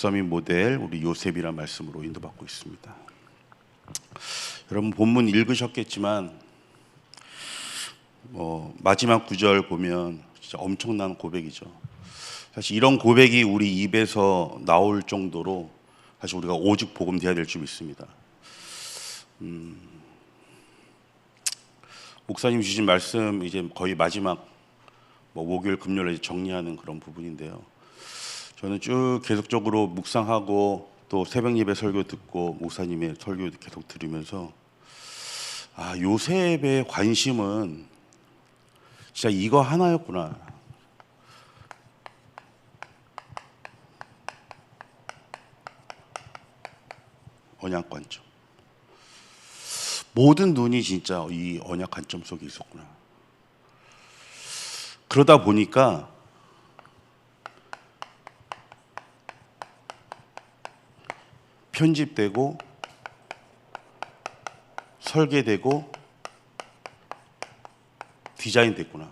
겟서민 모델 우리 요셉이란 말씀으로 인도받고 있습니다. 여러분 본문 읽으셨겠지만 뭐 마지막 구절 보면 진짜 엄청난 고백이죠. 사실 이런 고백이 우리 입에서 나올 정도로 사실 우리가 오직 복음 돼야 될 줄 믿습니다. 음, 목사님 주신 말씀 이제 거의 마지막 뭐 목요일 금요일에 정리하는 그런 부분인데요. 저는 쭉 계속적으로 묵상하고 또 새벽 예배 설교 듣고 목사님의 설교 계속 들으면서 아 요셉의 관심은 진짜 이거 하나였구나. 언약 관점. 모든 눈이 진짜 이 언약 관점 속에 있었구나. 그러다 보니까 편집되고 설계되고 디자인 됐구나.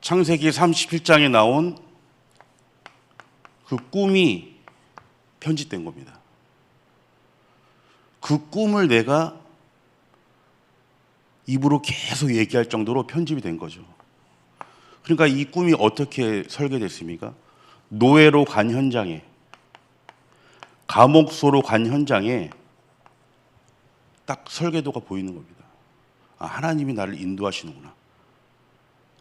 창세기 37장에 나온 그 꿈이 편집된 겁니다. 그 꿈을 내가 입으로 계속 얘기할 정도로 편집이 된 거죠. 그러니까 이 꿈이 어떻게 설계됐습니까? 노예로 간 현장에 감옥소로 간 현장에 딱 설계도가 보이는 겁니다. 아, 하나님이 나를 인도하시는구나.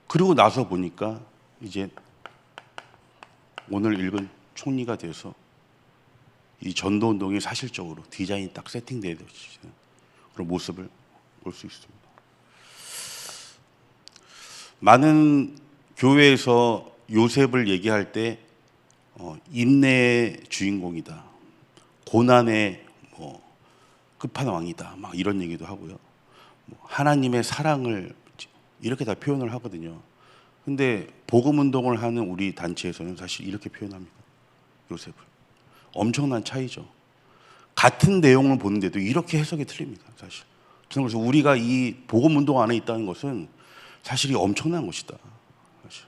그리고 나서 보니까 이제 오늘 읽은 총리가 돼서 이 전도 운동이 사실적으로 디자인이 딱 세팅되어 있는 그런 모습을 볼 수 있습니다. 많은 교회에서 요셉을 얘기할 때 어, 인내의 주인공이다. 고난의 뭐 끝판왕이다. 막 이런 얘기도 하고요. 뭐 하나님의 사랑을 이렇게 다 표현을 하거든요. 근데 복음 운동을 하는 우리 단체에서는 사실 이렇게 표현합니다. 요셉을. 엄청난 차이죠. 같은 내용을 보는데도 이렇게 해석이 틀립니다. 사실. 저는 그래서 우리가 이 복음 운동 안에 있다는 것은 사실이 엄청난 것이다. 사실.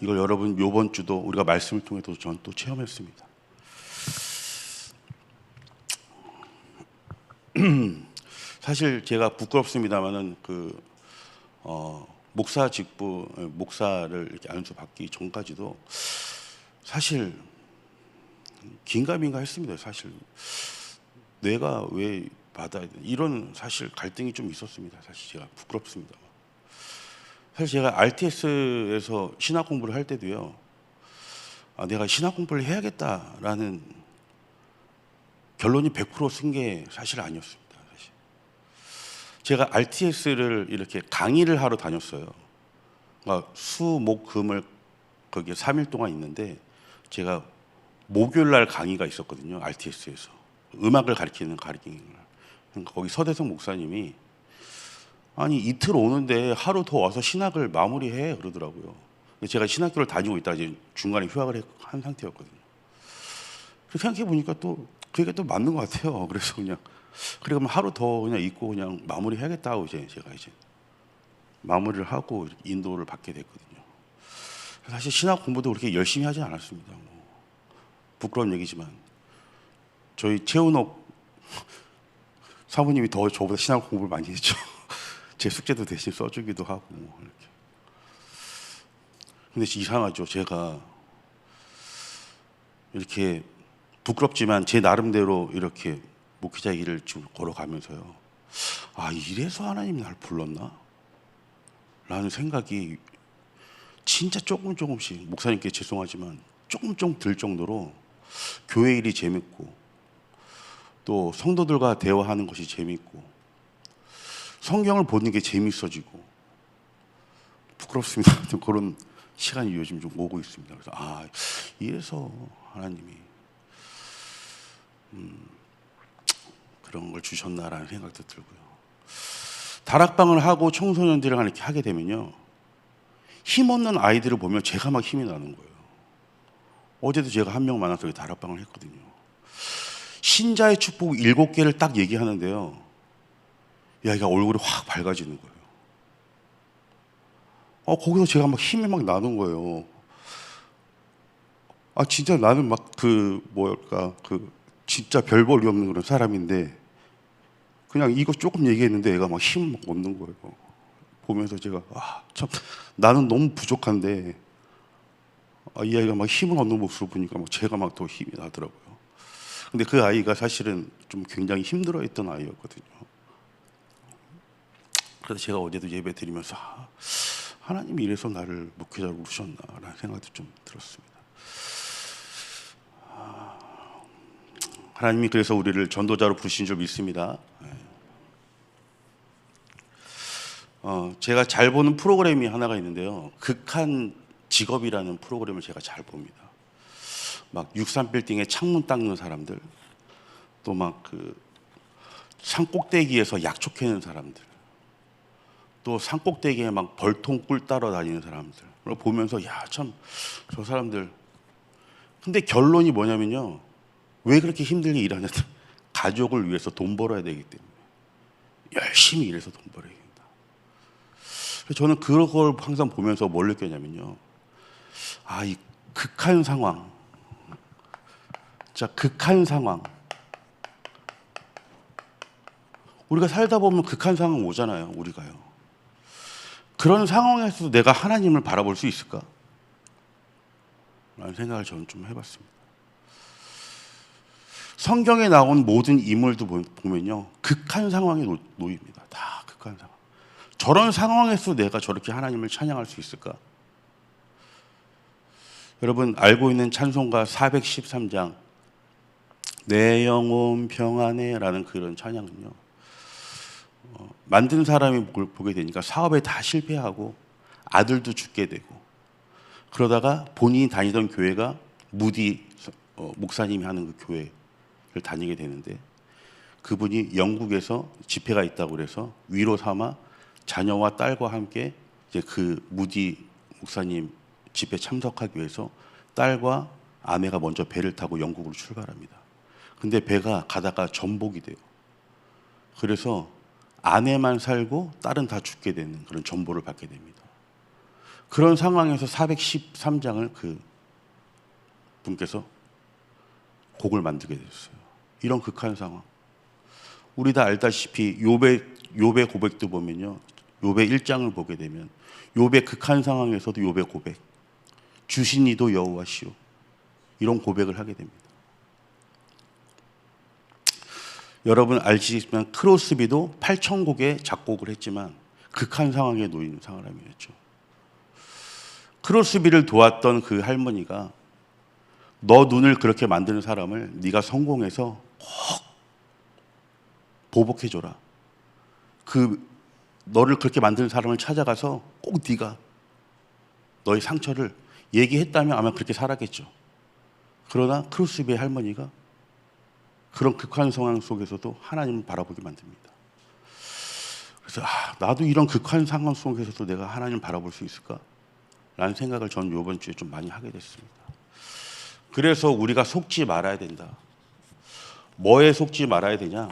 이걸 여러분 요번 주도 우리가 말씀을 통해서 저는 또 체험했습니다. 사실 제가 부끄럽습니다만은 그 어, 목사 직부 목사를 이렇게 안수 받기 전까지도 사실 긴가민가 했습니다. 사실 내가 왜 받아야 돼? 이런 사실 갈등이 좀 있었습니다. 사실 제가 부끄럽습니다. 사실 제가 RTS에서 신학 공부를 할 때도요. 아, 내가 신학 공부를 해야겠다라는 결론이 100%쓴 게 사실 아니었습니다. 사실. 제가 RTS를 이렇게 강의를 하러 다녔어요. 그러니까 수, 목, 금을 거기에 3일 동안 있는데 제가 목요일 날 강의가 있었거든요. RTS에서. 음악을 가르치는 가르치는 그러니까 거기 서대성 목사님이 아니 이틀 오는데 하루 더 와서 신학을 마무리해 그러더라고요. 제가 신학교를 다니고 있다 이제 중간에 휴학을 한 상태였거든요. 생각해 보니까 또 그게 또 맞는 것 같아요. 그래서 그냥 그래 그럼 하루 더 그냥 있고 그냥 마무리해야겠다 하고 이제 제가 이제 마무리를 하고 인도를 받게 됐거든요. 사실 신학 공부도 그렇게 열심히 하진 않았습니다. 뭐 부끄러운 얘기지만 저희 최은옥 사모님이 더 저보다 신학 공부를 많이 했죠. 제 숙제도 대신 써주기도 하고 뭐 이렇게. 근데 이상하죠. 제가 이렇게 부끄럽지만 제 나름대로 이렇게 목회자 길을 좀 걸어가면서요. 아 이래서 하나님이 날 불렀나? 라는 생각이 진짜 조금 조금씩 목사님께 죄송하지만 조금 조금 들 정도로 교회 일이 재밌고 또 성도들과 대화하는 것이 재밌고 성경을 보는 게 재밌어지고 부끄럽습니다. 그런 시간이 요즘 좀 오고 있습니다. 그래서 아 이래서 하나님이 음, 그런 걸 주셨나라는 생각도 들고요. 다락방을 하고 청소년들이랑 이렇게 하게 되면요 힘없는 아이들을 보면 제가 막 힘이 나는 거예요. 어제도 제가 한 명 만나서 다락방을 했거든요. 신자의 축복 일곱 개를 딱 얘기하는데요. 야, 이가 얼굴이 확 밝아지는 거예요. 어, 거기서 제가 막 힘이 막 나는 거예요. 아 진짜 나는 막 그 뭐랄까 그 진짜 별 볼이 없는 그런 사람인데 그냥 이거 조금 얘기했는데 얘가 막 힘 막 얻는 거예요. 보면서 제가 아 참 나는 너무 부족한데 아, 이 아이가 막 힘을 얻는 모습을 보니까 막 제가 막 더 힘이 나더라고요. 근데 그 아이가 사실은 좀 굉장히 힘들어했던 아이였거든요. 그래서 제가 어제도 예배 드리면서 아, 하나님이 이래서 나를 목회자로 부르셨나라는 생각도 좀 들었습니다. 아, 하나님이 그래서 우리를 전도자로 부르신 줄 믿습니다. 네. 어, 제가 잘 보는 프로그램이 하나가 있는데요. 극한 직업이라는 프로그램을 제가 잘 봅니다. 막 63빌딩에 창문 닦는 사람들, 또 막 그 산꼭대기에서 약초 캐는 사람들, 또 산꼭대기에 막 벌통 꿀 따러 다니는 사람들. 보면서 야 참 저 사람들. 근데 결론이 뭐냐면요. 왜 그렇게 힘들게 일하냐? 가족을 위해서 돈 벌어야 되기 때문에 열심히 일해서 돈 벌어야 된다. 저는 그걸 항상 보면서 뭘 느꼈냐면요. 아, 이 극한 상황. 자, 극한 상황. 우리가 살다 보면 극한 상황 오잖아요, 우리가요. 그런 상황에서도 내가 하나님을 바라볼 수 있을까? 라는 생각을 저는 좀 해봤습니다. 성경에 나온 모든 인물도 보- 보면요. 극한 상황에 놓, 놓입니다. 다 극한 상황. 저런 상황에서 내가 저렇게 하나님을 찬양할 수 있을까? 여러분 알고 있는 찬송가 413장 내 영혼 평안해라는 그런 찬양은요. 어, 만든 사람이 볼- 보게 되니까 사업에 다 실패하고 아들도 죽게 되고 그러다가 본인이 다니던 교회가 무디 어, 목사님이 하는 그 교회를 다니게 되는데 그분이 영국에서 집회가 있다고 그래서 위로 삼아 자녀와 딸과 함께 이제 그 무디 목사님 집회 참석하기 위해서 딸과 아내가 먼저 배를 타고 영국으로 출발합니다. 근데 배가 가다가 전복이 돼요. 그래서 아내만 살고 딸은 다 죽게 되는 그런 전보를 받게 됩니다. 그런 상황에서 413장을 그 분께서 곡을 만들게 됐어요. 이런 극한 상황. 우리 다 알다시피 요배 요배 고백도 보면요. 요배 1장을 보게 되면 요배 극한 상황에서도 요배 고백. 주신 이도 여호와시오. 이런 고백을 하게 됩니다. 여러분 알지만 크로스비도 8천 곡의 작곡을 했지만 극한 상황에 놓인 사람이었죠. 크로스비를 도왔던 그 할머니가 너 눈을 그렇게 만드는 사람을 네가 성공해서 꼭 보복해 줘라. 그 너를 그렇게 만드는 사람을 찾아가서 꼭 네가 너의 상처를 얘기했다면 아마 그렇게 살았겠죠. 그러나 크루스비의 할머니가 그런 극한 상황 속에서도 하나님을 바라보게 만듭니다. 그래서 아, 나도 이런 극한 상황 속에서도 내가 하나님을 바라볼 수 있을까? 라는 생각을 전 이번 주에 좀 많이 하게 됐습니다. 그래서 우리가 속지 말아야 된다. 뭐에 속지 말아야 되냐?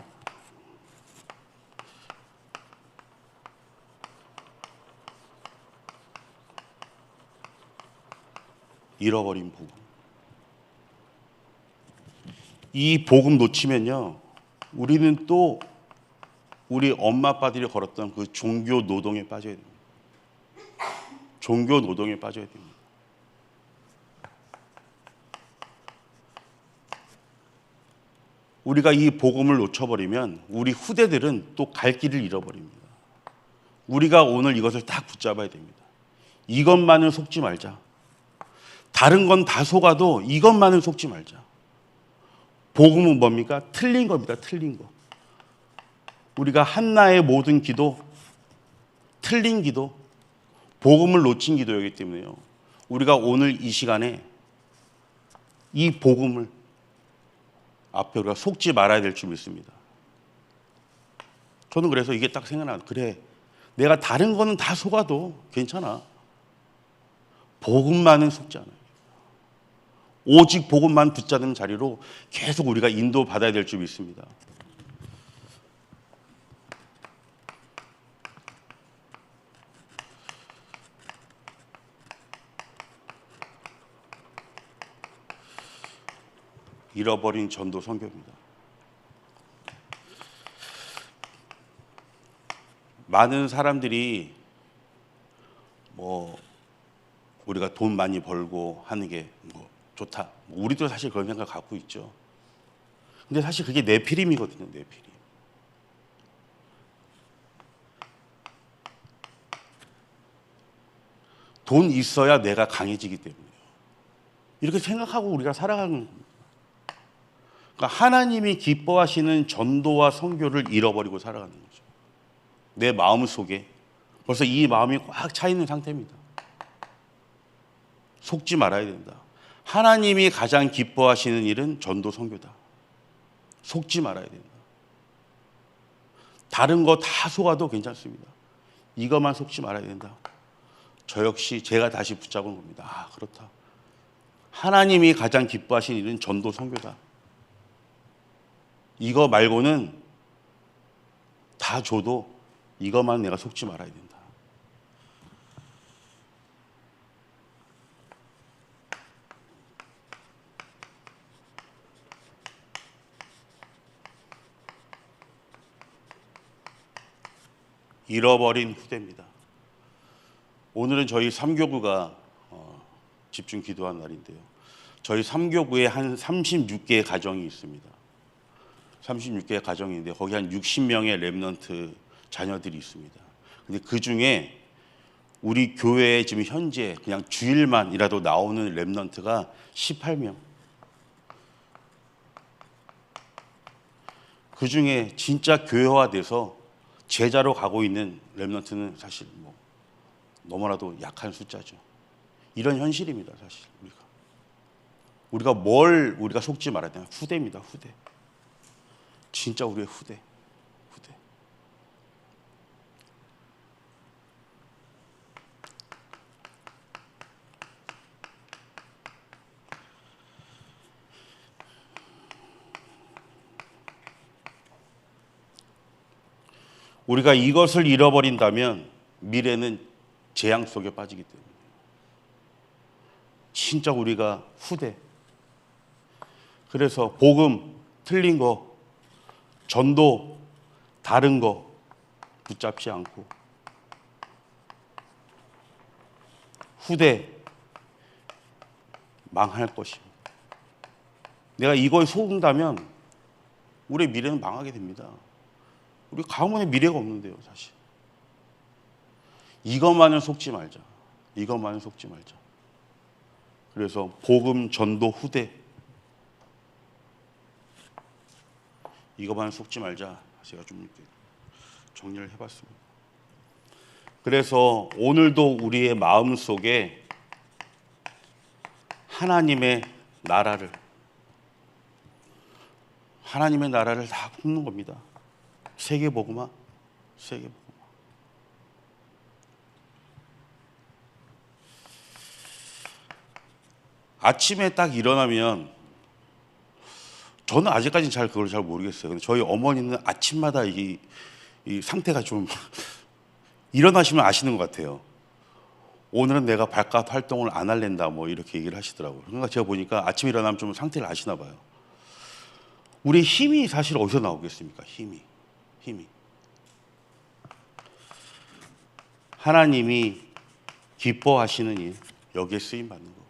잃어버린 복음. 이 복음 놓치면요, 우리는 또 우리 엄마 아빠들이 걸었던 그 종교 노동에 빠져야 됩니다. 종교 노동에 빠져야 됩니다. 우리가 이 복음을 놓쳐버리면 우리 후대들은 또 갈 길을 잃어버립니다. 우리가 오늘 이것을 딱 붙잡아야 됩니다. 이것만은 속지 말자. 다른 건 다 속아도 이것만은 속지 말자. 복음은 뭡니까? 틀린 겁니다. 틀린 거. 우리가 한나의 모든 기도, 틀린 기도, 복음을 놓친 기도이기 때문에요. 우리가 오늘 이 시간에 이 복음을 앞에 우리가 속지 말아야 될 줄 믿습니다. 저는 그래서 이게 딱 생각나. 그래, 내가 다른 거는 다 속아도 괜찮아. 복음만은 속지 않아요. 오직 복음만 붙잡는 자리로 계속 우리가 인도 받아야 될 줄 믿습니다. 잃어버린 전도 선교입니다. 많은 사람들이 뭐 우리가 돈 많이 벌고 하는 게 뭐 좋다. 뭐 우리도 사실 그런 생각 갖고 있죠. 근데 사실 그게 내피림이거든요. 내피림. 돈 있어야 내가 강해지기 때문에요. 이렇게 생각하고 우리가 살아가는 겁니다. 그러니까 하나님이 기뻐하시는 전도와 선교를 잃어버리고 살아가는 거죠. 내 마음 속에 벌써 이 마음이 꽉 차 있는 상태입니다. 속지 말아야 된다. 하나님이 가장 기뻐하시는 일은 전도 선교다. 속지 말아야 된다. 다른 거 다 속아도 괜찮습니다. 이것만 속지 말아야 된다. 저 역시 제가 다시 붙잡은 겁니다. 아, 그렇다. 하나님이 가장 기뻐하시는 일은 전도 선교다. 이거 말고는 다 줘도 이것만 내가 속지 말아야 된다. 잃어버린 후대입니다. 오늘은 저희 3교구가 어, 집중 기도한 날인데요. 저희 3교구에 한 36개의 가정이 있습니다. 36개의 가정인데 거기 한 60명의 랩넌트 자녀들이 있습니다. 근데 그 중에 우리 교회에 지금 현재 그냥 주일만이라도 나오는 랩넌트가 18명. 그 중에 진짜 교회화돼서 제자로 가고 있는 랩넌트는 사실 뭐 너무나도 약한 숫자죠. 이런 현실입니다, 사실 우리가. 우리가 뭘 우리가 속지 말아야 되나? 후대입니다, 후대. 진짜 우리의 후대. 후대. 우리가 이것을 잃어버린다면 미래는 재앙 속에 빠지기 때문에 진짜 우리가 후대 그래서 복음 틀린 거 전도 다른 거 붙잡지 않고 후대 망할 것입니다. 내가 이거에 속는다면 우리의 미래는 망하게 됩니다. 우리 가문에 미래가 없는데요, 사실. 이것만은 속지 말자. 이것만은 속지 말자. 그래서 복음 전도 후대 이것만 속지 말자. 제가 좀 정리를 해봤습니다. 그래서 오늘도 우리의 마음 속에 하나님의 나라를 하나님의 나라를 다 품는 겁니다. 세계 복음화, 세계 복음화. 아침에 딱 일어나면 저는 아직까지는 잘 그걸 잘 모르겠어요. 근데 저희 어머니는 아침마다 이, 이 상태가 좀 일어나시면 아시는 것 같아요. 오늘은 내가 발값 활동을 안 할랜다 뭐 이렇게 얘기를 하시더라고요. 그러니까 제가 보니까 아침 에 일어나면 좀 상태를 아시나 봐요. 우리 힘이 사실 어디서 나오겠습니까? 힘이. 힘이. 하나님이 기뻐하시는 일, 여기에 쓰임 받는 거.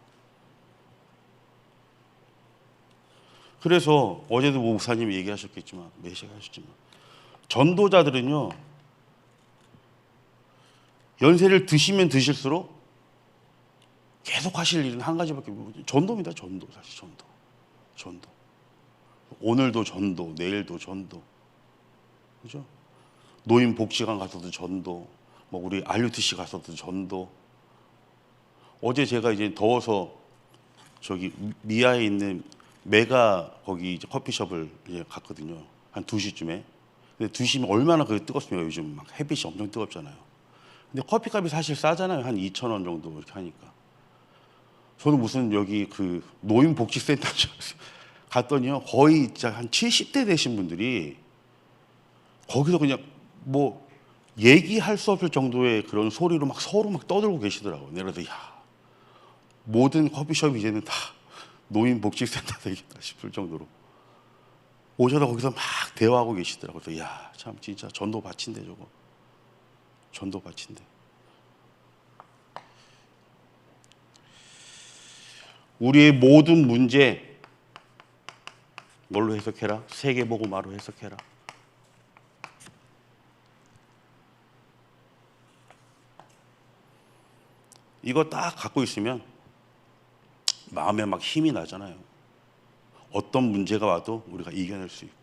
그래서 어제도 뭐 목사님이 얘기하셨겠지만 메시가 하셨지만 전도자들은요 연세를 드시면 드실수록 계속 하실 일은 한 가지밖에 없고 전도입니다 전도. 사실 전도. 전도. 오늘도 전도 내일도 전도. 그죠? 노인 복지관 가서도 전도 뭐 우리 RUTC 가서도 전도. 어제 제가 이제 더워서 저기 미아에 있는 메가 거기 이제 커피숍을 이제 갔거든요. 한 2시쯤에. 근데 2시면 얼마나 그게 뜨겁습니까? 요즘 막 햇빛이 엄청 뜨겁잖아요. 근데 커피값이 사실 싸잖아요. 한 2천 원 정도 이렇게 하니까. 저는 무슨 여기 그 노인복지센터 갔더니요. 거의 진짜 한 70대 되신 분들이 거기서 그냥 뭐 얘기할 수 없을 정도의 그런 소리로 막 서로 막 떠들고 계시더라고요. 그래서 야 모든 커피숍이 이제는 다 노인복지센터 되겠다 싶을 정도로 오셔서 거기서 막 대화하고 계시더라고요. 그래서 야, 참 진짜 전도 바친데 저거. 전도 바친데. 우리의 모든 문제 뭘로 해석해라? 세계복음화로 해석해라. 이거 딱 갖고 있으면 마음에 막 힘이 나잖아요. 어떤 문제가 와도 우리가 이겨낼 수 있고.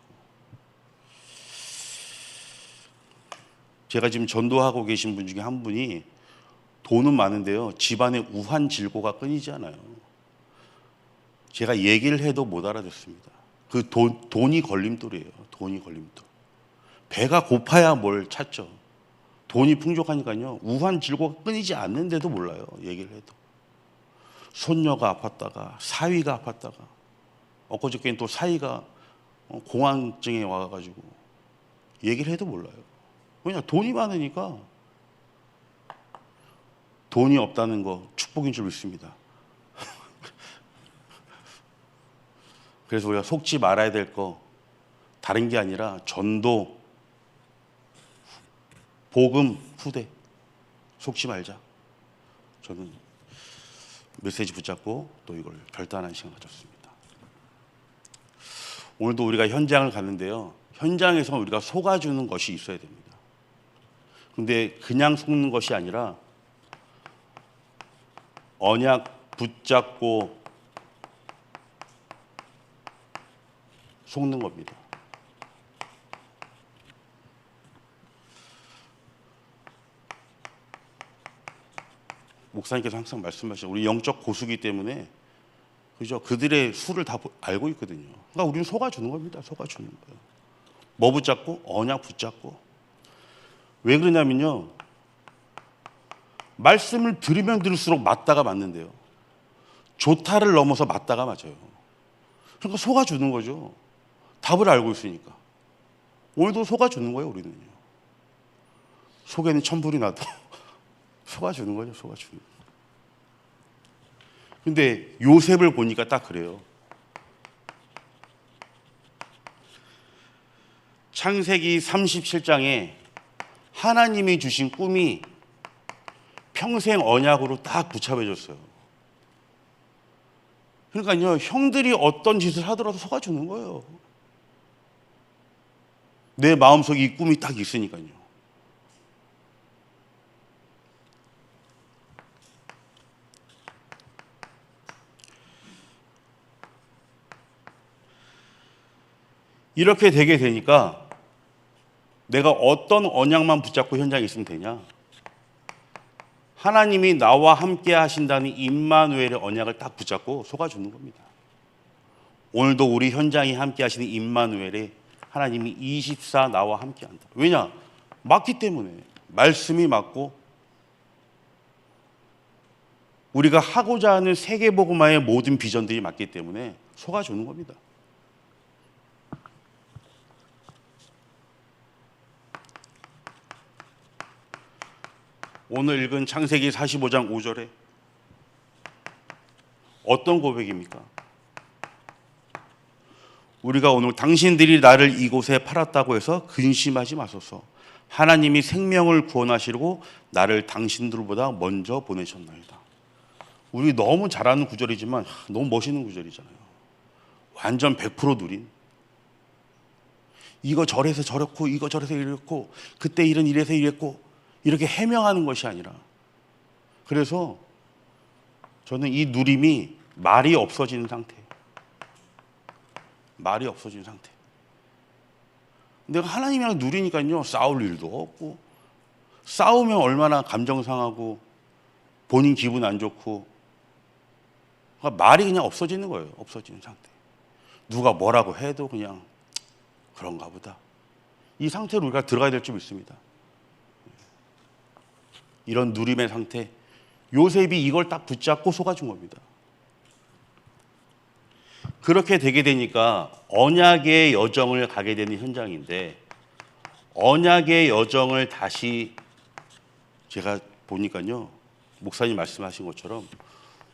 제가 지금 전도하고 계신 분 중에 한 분이 돈은 많은데요. 집안에 우한 질고가 끊이지 않아요. 제가 얘기를 해도 못 알아듣습니다. 그 돈, 돈이 걸림돌이에요. 돈이 걸림돌. 배가 고파야 뭘 찾죠. 돈이 풍족하니까요. 우한 질고가 끊이지 않는데도 몰라요. 얘기를 해도. 손녀가 아팠다가 사위가 아팠다가 엊그저께는 또 사위가 어, 공황증에 와가지고 얘기를 해도 몰라요. 왜냐 돈이 많으니까 돈이 없다는 거 축복인 줄 믿습니다. 그래서 우리가 속지 말아야 될 거 다른 게 아니라 전도 복음 후대 속지 말자. 저는 메시지 붙잡고 또 이걸 결단하는 시간 가졌습니다. 오늘도 우리가 현장을 갔는데요. 현장에서 우리가 속아주는 것이 있어야 됩니다. 근데 그냥 속는 것이 아니라 언약 붙잡고 속는 겁니다. 목사님께서 항상 말씀하시죠. 우리 영적 고수기 때문에 그죠? 그들의 수를 다 보- 알고 있거든요. 그러니까 우리는 속아 주는 겁니다. 속아 주는 거예요. 뭐 붙잡고 언약 붙잡고 왜 그러냐면요. 말씀을 들으면 들을수록 맞다가 맞는데요. 좋다를 넘어서 맞다가 맞아요. 그러니까 속아 주는 거죠. 답을 알고 있으니까. 오늘도 속아 주는 거예요, 우리는요. 속에는 천불이 나도 속아주는 거죠, 속아주는 거. 근데 요셉을 보니까 딱 그래요. 창세기 37장에 하나님이 주신 꿈이 평생 언약으로 딱 붙잡혀졌어요. 그러니까요, 형들이 어떤 짓을 하더라도 속아주는 거예요. 내 마음속에 이 꿈이 딱 있으니까요. 이렇게 되게 되니까 내가 어떤 언약만 붙잡고 현장에 있으면 되냐? 하나님이 나와 함께 하신다는 임마누엘의 언약을 딱 붙잡고 속아주는 겁니다. 오늘도 우리 현장에 함께 하시는 임마누엘에 하나님이 24 나와 함께 한다. 왜냐? 맞기 때문에 말씀이 맞고 우리가 하고자 하는 세계복음화의 모든 비전들이 맞기 때문에 속아주는 겁니다. 오늘 읽은 창세기 45장 5절에 어떤 고백입니까? 우리가 오늘 당신들이 나를 이곳에 팔았다고 해서 근심하지 마소서. 하나님이 생명을 구원하시려고 나를 당신들보다 먼저 보내셨나이다. 우리 너무 잘하는 구절이지만 하, 너무 멋있는 구절이잖아요. 완전 100% 누린. 이거 저래서 저렇고 이거 저래서 이랬고 그때 일은 이래서 이랬고 이렇게 해명하는 것이 아니라 그래서 저는 이 누림이 말이 없어지는 상태. 말이 없어진 상태. 내가 하나님이랑 누리니까요 싸울 일도 없고 싸우면 얼마나 감정 상하고 본인 기분 안 좋고 그러니까 말이 그냥 없어지는 거예요. 없어지는 상태. 누가 뭐라고 해도 그냥 그런가 보다. 이 상태로 우리가 들어가야 될 줄 믿습니다. 이런 누림의 상태. 요셉이 이걸 딱 붙잡고 속아준 겁니다. 그렇게 되게 되니까 언약의 여정을 가게 되는 현장인데 언약의 여정을 다시 제가 보니까요 목사님 말씀하신 것처럼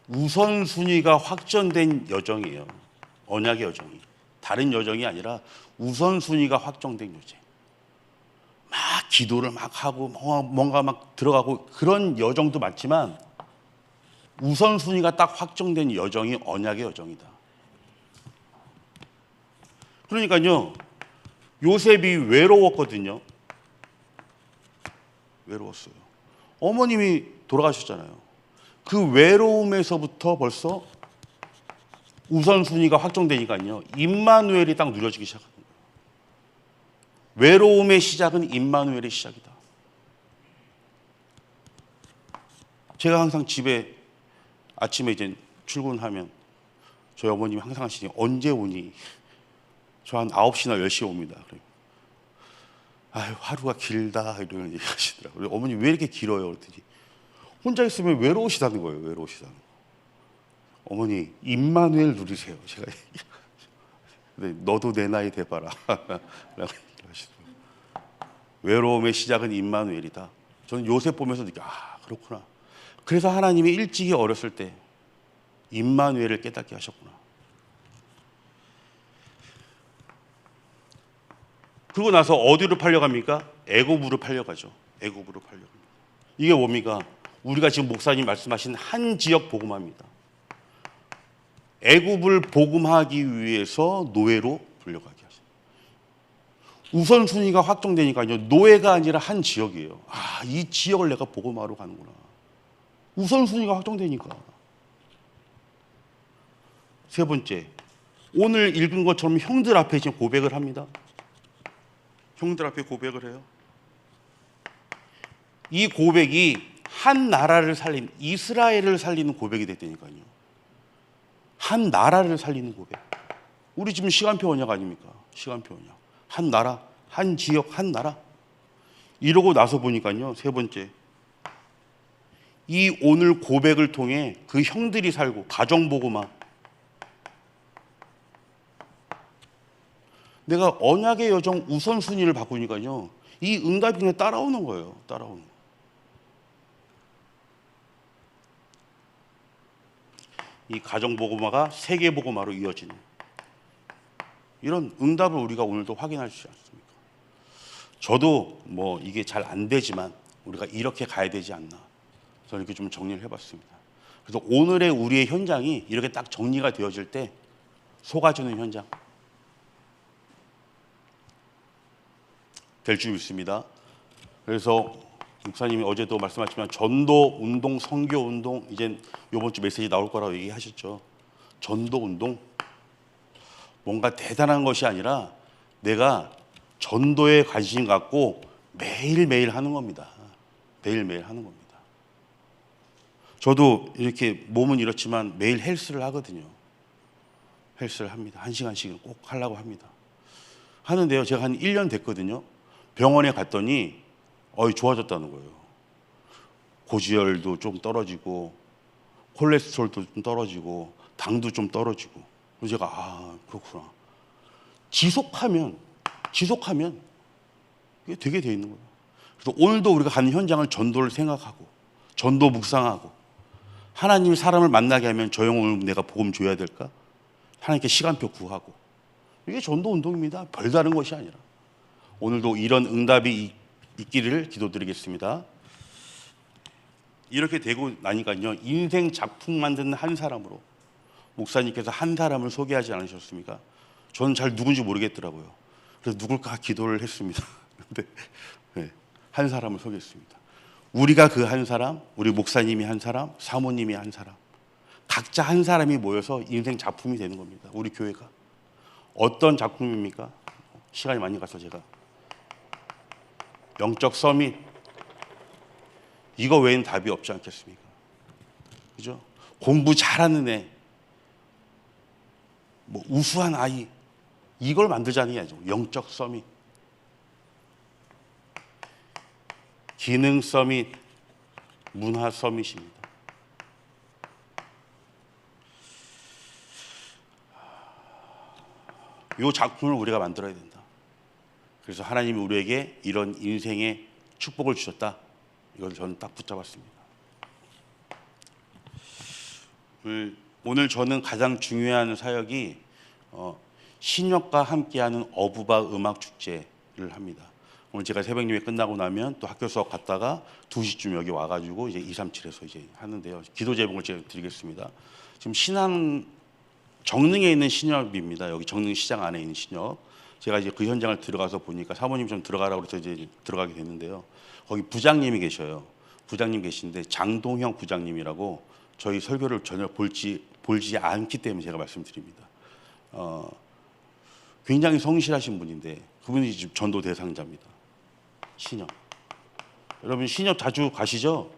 우선순위가 확정된 여정이에요. 언약의 여정이. 다른 여정이 아니라 우선순위가 확정된 여정. 막 기도를 막 하고 뭐- 뭔가 막 들어가고 그런 여정도 맞지만 우선순위가 딱 확정된 여정이 언약의 여정이다. 그러니까요. 요셉이 외로웠거든요. 외로웠어요. 어머님이 돌아가셨잖아요. 그 외로움에서부터 벌써 우선순위가 확정되니까요. 임마누엘이 딱 누려지기 거예요. 외로움의 시작은 임마누엘의 시작이다. 제가 항상 집에 아침에 이제 출근하면 저희 어머님이 항상 하시니 언제 오니? 저 한 9시나 10시에 옵니다. 아유, 하루가 길다 이런 얘기 하시더라고요. 어머니 왜 이렇게 길어요? 그랬더니 혼자 있으면 외로우시다는 거예요. 외로우시다는 거. 어머니 임마누엘 누리세요. 제가 너도 내 나이 돼봐라. 라고 얘기를 하시더라고요. 외로움의 시작은 임마누엘이다. 저는 요셉 보면서 느껴 아 그렇구나. 그래서 하나님이 일찍이 어렸을 때 임마누엘을 깨닫게 하셨구나. 그러고 나서 어디로 팔려갑니까? 애굽으로 팔려가죠. 애굽으로 팔려갑니다. 이게 뭡니까? 우리가 지금 목사님 말씀하신 한 지역 복음화입니다. 애굽을 복음하기 위해서 노예로 불려가게 하죠. 우선순위가 확정되니까요. 노예가 아니라 한 지역이에요. 아, 이 지역을 내가 복음하러 가는구나. 우선순위가 확정되니까. 세 번째, 오늘 읽은 것처럼 형들 앞에 지금 고백을 합니다. 형들 앞에 고백을 해요. 이 고백이 한 나라를 살린 이스라엘을 살리는 고백이 됐다니까요. 한 나라를 살리는 고백. 우리 지금 시간표 언약 아닙니까? 시간표 언약. 한 나라, 한 지역, 한 나라. 이러고 나서 보니까요. 세 번째. 이 오늘 고백을 통해 그 형들이 살고 가정 보고만 내가 언약의 여정 우선순위를 바꾸니까요. 이 응답이 그냥 따라오는 거예요. 따라오는 거. 이 가정 보고마가 세계 보고마로 이어지는 이런 응답을 우리가 오늘도 확인할 수 있습니까? 저도 뭐 이게 잘 안 되지만 우리가 이렇게 가야 되지 않나 저는 이렇게 좀 정리를 해봤습니다. 그래서 오늘의 우리의 현장이 이렇게 딱 정리가 되어질 때 속아주는 현장 될 줄 믿습니다. 그래서 목사님이 어제도 말씀하셨지만 전도 운동, 선교 운동 이제 이번 주 메시지 나올 거라고 얘기하셨죠. 전도 운동 뭔가 대단한 것이 아니라 내가 전도에 관심 갖고 매일매일 하는 겁니다. 매일매일 하는 겁니다. 저도 이렇게 몸은 이렇지만 매일 헬스를 하거든요. 헬스를 합니다. 한 시간씩은 꼭 하려고 합니다. 하는데요. 제가 한 1년 됐거든요. 병원에 갔더니 어이 좋아졌다는 거예요. 고지혈도 좀 떨어지고 콜레스테롤도 좀 떨어지고 당도 좀 떨어지고 그래서 제가 아 그렇구나. 지속하면 지속하면 이게 되게 돼 있는 거예요. 그래서 오늘도 우리가 가는 현장을 전도를 생각하고 전도 묵상하고 하나님이 사람을 만나게 하면 저 영혼을 내가 복음 줘야 될까? 하나님께 시간표 구하고 이게 전도 운동입니다. 별다른 것이 아니라 오늘도 이런 응답이 있- 있기를 기도드리겠습니다. 이렇게 되고 나니까요 인생 작품 만드는 한 사람으로 목사님께서 한 사람을 소개하지 않으셨습니까? 저는 잘 누군지 모르겠더라고요. 그래서 누굴까 기도를 했습니다. 근데 네, 한 사람을 소개했습니다. 우리가 그 한 사람, 우리 목사님이 한 사람, 사모님이 한 사람, 각자 한 사람이 모여서 인생 작품이 되는 겁니다. 우리 교회가 어떤 작품입니까? 시간이 많이 가서 제가 영적 서밋 이거 외엔 답이 없지 않겠습니까? 그죠? 공부 잘하는 애, 뭐 우수한 아이 이걸 만들자는 게 아니죠. 영적 서밋, 기능 서밋, 문화 서밋입니다. 이 작품을 우리가 만들어야 된다. 그래서 하나님이 우리에게 이런 인생의 축복을 주셨다. 이걸 저는 딱 붙잡았습니다. 오늘, 오늘 저는 가장 중요한 사역이 어, 신역과 함께하는 어부바 음악 축제를 합니다. 오늘 제가 새벽 예배 끝나고 나면 또 학교 수업 갔다가 2시쯤 여기 와가지고 이제 237에서 이제 하는데요. 기도 제목을 제가 드리겠습니다. 지금 신안 정릉에 있는 신협입니다. 여기 정릉 시장 안에 있는 신협. 제가 이제 그 현장을 들어가서 보니까 사모님 좀 들어가라고 해서 이제 들어가게 됐는데요. 거기 부장님이 계셔요. 부장님 계신데 장동형 부장님이라고 저희 설교를 전혀 볼지 볼지 않기 때문에 제가 말씀드립니다. 어, 굉장히 성실하신 분인데 그분이 지금 전도 대상자입니다. 신협. 여러분 신협 자주 가시죠?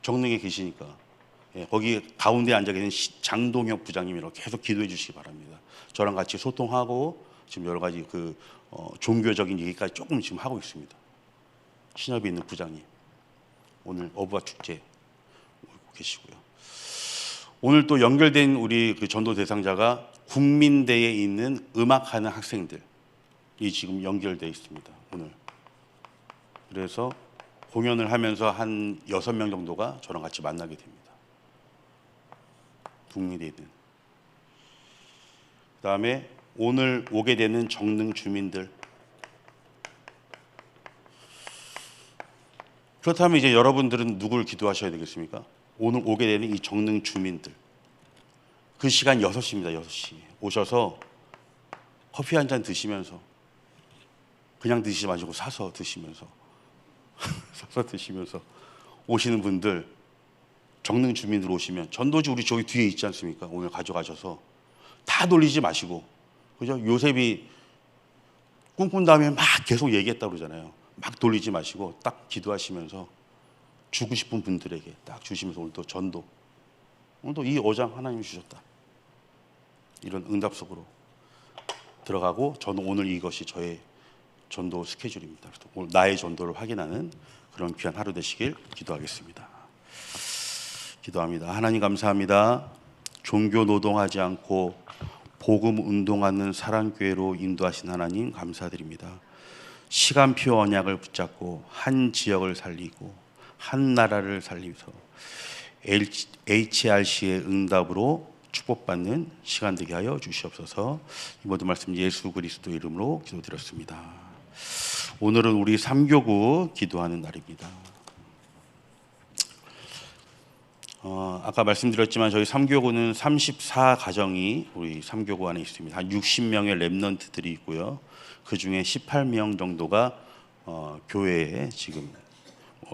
정릉에 계시니까. 예, 거기 가운데 앉아 계신 시- 장동혁 부장님이라고 계속 기도해 주시기 바랍니다. 저랑 같이 소통하고 지금 여러 가지 그 어, 종교적인 얘기까지 조금 지금 하고 있습니다. 신협에 있는 부장님 오늘 어부와 축제 오고 계시고요. 오늘 또 연결된 우리 그 전도 대상자가 국민대에 있는 음악하는 학생들이 지금 연결돼 있습니다. 오늘 그래서 공연을 하면서 한 여섯 명 정도가 저랑 같이 만나게 됩니다. 국민대에 있는. 그다음에 오늘 오게 되는 정릉 주민들 그렇다면 이제 여러분들은 누굴 기도하셔야 되겠습니까? 오늘 오게 되는 이 정릉 주민들. 그 시간 6시입니다. 6시. 오셔서 커피 한 잔 드시면서 그냥 드시지 마시고 사서 드시면서 사서 드시면서 오시는 분들 정릉 주민들 오시면 전도지 우리 저기 뒤에 있지 않습니까? 오늘 가져가셔서 다 돌리지 마시고 그죠? 요셉이 꿈꾼 다음에 막 계속 얘기했다 그러잖아요. 막 돌리지 마시고 딱 기도하시면서 주고 싶은 분들에게 딱 주시면서 오늘도 전도 오늘도 이 어장 하나님이 주셨다. 이런 응답 속으로 들어가고 저는 오늘 이것이 저의 전도 스케줄입니다. 오늘 나의 전도를 확인하는 그런 귀한 하루 되시길 기도하겠습니다. 기도합니다. 하나님 감사합니다. 종교 노동하지 않고 복음 운동하는 사랑교회로 인도하신 하나님 감사드립니다. 시간표 언약을 붙잡고 한 지역을 살리고 한 나라를 살리면서 HRC의 응답으로 축복받는 시간 되게 하여 주시옵소서. 이 모든 말씀 예수 그리스도 이름으로 기도드렸습니다. 오늘은 우리 삼교구 기도하는 날입니다. 어, 아까 말씀드렸지만 저희 삼교구는 34 가정이 우리 삼교구 안에 있습니다. 한 60명의 랩런트들이 있고요. 그 중에 18명 정도가 어, 교회에 지금 어,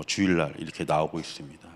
주일날 이렇게 나오고 있습니다.